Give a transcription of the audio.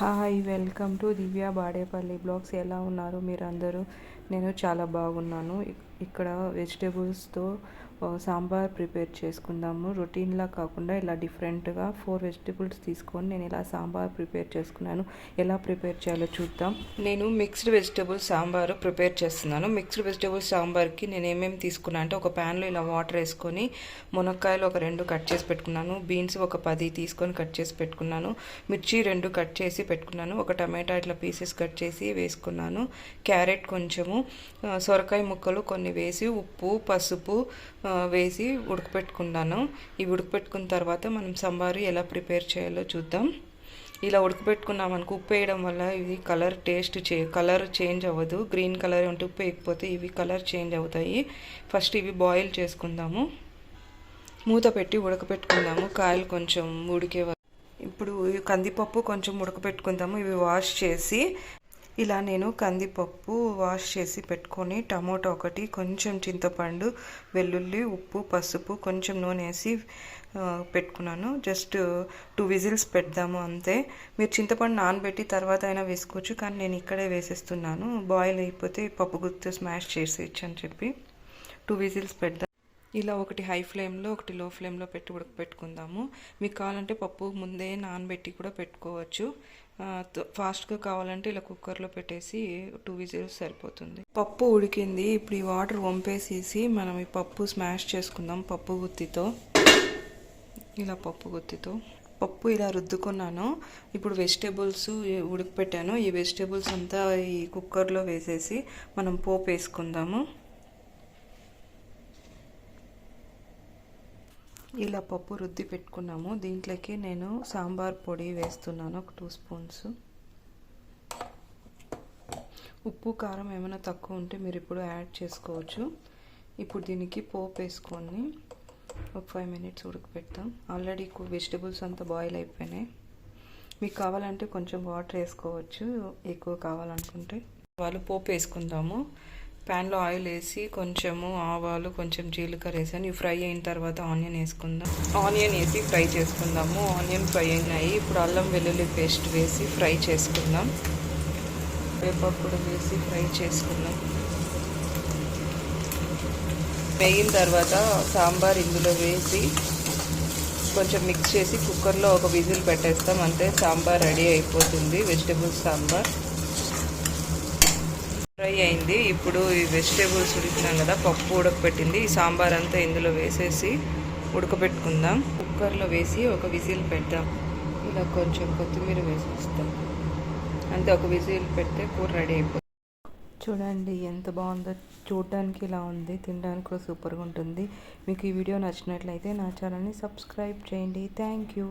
Hi welcome to Divya Badepalli blogs. ఎలా ఉన్నారు మీరందరూ? నేను చాలా బాగున్నాను. ఇక్కడ వెజిటేబుల్స్తో సాంబార్ ప్రిపేర్ చేసుకుందాము. రొటీన్లా కాకుండా ఇలా డిఫరెంట్గా ఫోర్ వెజిటేబుల్స్ తీసుకొని నేను ఇలా సాంబార్ ప్రిపేర్ చేసుకున్నాను. ఎలా ప్రిపేర్ చేయాలో చూద్దాం. నేను మిక్స్డ్ వెజిటేబుల్ సాంబార్ ప్రిపేర్ చేస్తున్నాను. మిక్స్డ్ వెజిటేబుల్ సాంబార్కి నేను ఏమేమి తీసుకున్నా అంటే ఒక ప్యాన్లో ఇలా వాటర్ వేసుకొని మునక్కాయలు ఒక రెండు కట్ చేసి పెట్టుకున్నాను. బీన్స్ ఒక పది తీసుకొని కట్ చేసి పెట్టుకున్నాను. మిర్చి రెండు కట్ చేసి పెట్టుకున్నాను. ఒక టమాటా ఇట్లా పీసెస్ కట్ చేసి వేసుకున్నాను. క్యారెట్ కొంచెము సొరకాయ ముక్కలు కొన్ని వేసి ఉప్పు పసుపు వేసి ఉడకపెట్టుకున్నాను. ఇవి ఉడకపెట్టుకున్న తర్వాత మనం సంబారు ఎలా ప్రిపేర్ చేయాలో చూద్దాం. ఇలా ఉడకపెట్టుకున్నాం అనుకో ఉప్పు వేయడం వల్ల ఇవి కలర్ టేస్ట్ చే కలర్ చేంజ్ అవ్వదు. గ్రీన్ కలర్ ఉంటే ఉప్పు వేయకపోతే ఇవి కలర్ చేంజ్ అవుతాయి. ఫస్ట్ ఇవి బాయిల్ చేసుకుందాము. మూత పెట్టి ఉడకపెట్టుకుందాము. కాయలు కొంచెం ఉడికే ఇప్పుడు కందిపప్పు కొంచెం ఉడకపెట్టుకుందాము. ఇవి వాష్ చేసి ఇలా నేను కందిపప్పు వాష్ చేసి పెట్టుకొని టమోటా ఒకటి కొంచెం చింతపండు వెల్లుల్లి ఉప్పు పసుపు కొంచెం నూనె వేసి పెట్టుకున్నాను. జస్ట్ టూ విజిల్స్ పెడదాము అంతే. మీరు చింతపండు నానబెట్టి తర్వాత అయినా వేసుకోవచ్చు కానీ నేను ఇక్కడే వేసేస్తున్నాను. బాయిల్ అయిపోతే పప్పు గుర్తు స్మాష్ చేసేయచ్చు అని చెప్పి. టూ విజిల్స్ పెడదాం. ఇలా ఒకటి హై ఫ్లేమ్లో ఒకటి లో ఫ్లేమ్లో పెట్టి ఉడకపెట్టుకుందాము మీకు కావాలంటే పప్పు ముందే నానబెట్టి కూడా పెట్టుకోవచ్చు. ఫాస్ట్గా కావాలంటే ఇలా కుక్కర్లో పెట్టేసి టూ విజిల్స్ సరిపోతుంది. పప్పు ఉడికింది. ఇప్పుడు ఈ వాటర్ వంపేసేసి మనం ఈ పప్పు స్మాష్ చేసుకుందాం పప్పు గుత్తితో. ఇలా పప్పు గుత్తితో. పప్పు ఇలా రుద్దుకున్నాను. ఇప్పుడు వెజిటేబుల్స్ ఉడికిపెట్టాను. ఈ వెజిటేబుల్స్ అంతా ఈ కుక్కర్లో వేసేసి మనం పోపు వేసుకుందాము. ఇలా పప్పు రుద్ది పెట్టుకున్నాము. దీంట్లోకి నేను సాంబార్ పొడి వేస్తున్నాను. ఒక టూ స్పూన్స్. ఉప్పు కారం ఏమైనా తక్కువ ఉంటే మీరు ఇప్పుడు యాడ్ చేసుకోవచ్చు. ఇప్పుడు దీనికి పోపు వేసుకొని ఒక ఫైవ్ మినిట్స్ ఉడకపెడతాం. ఆల్రెడీ వెజిటబుల్స్ అంతా బాయిల్ అయిపోయినాయి. మీకు కావాలంటే కొంచెం వాటర్ వేసుకోవచ్చు. ఎక్కువ కావాలనుకుంటే వాళ్ళు పోపు వేసుకుందాము. ప్యాన్లో ఆయిల్ వేసి కొంచెము ఆవాలు కొంచెం జీలకర్ర వేసాను. ఇవి ఫ్రై అయిన తర్వాత ఆనియన్ వేసుకుందాం. ఆనియన్ వేసి ఫ్రై చేసుకుందాము. ఆనియన్ ఫ్రై అయినాయి. ఇప్పుడు అల్లం వెల్లుల్లి పేస్ట్ వేసి ఫ్రై చేసుకుందాం. వేపప్పుడు వేసి ఫ్రై చేసుకుందాం. వేగిన తర్వాత సాంబార్ ఇందులో వేసి కొంచెం మిక్స్ చేసి కుక్కర్లో ఒక విజిల్ పెట్టేస్తాం. అంతే సాంబార్ రెడీ అయిపోతుంది. వెజిటేబుల్స్ సాంబార్. ఫ్రై అయింది. ఇప్పుడు ఈ వెజిటేబుల్స్ ఉడికినాం కదా పప్పు ఉడకపెట్టింది. ఈ సాంబార్ అంతా ఇందులో వేసేసి ఉడకబెట్టుకుందాం కుక్కర్లో వేసి ఒక విజిల్ పెడదాం. ఇలా కొంచెం కొత్తిమీర వేసేస్తాం. అంతే ఒక విజిల్ పెడితే కూర రెడీ అయిపోతుంది. చూడండి ఎంత బాగుందో. చూడడానికి ఇలా ఉంది. తినడానికి కూడా సూపర్గా ఉంటుంది. మీకు ఈ వీడియో నచ్చినట్లయితే నా ఛానల్ని సబ్స్క్రైబ్ చేయండి. Thank you.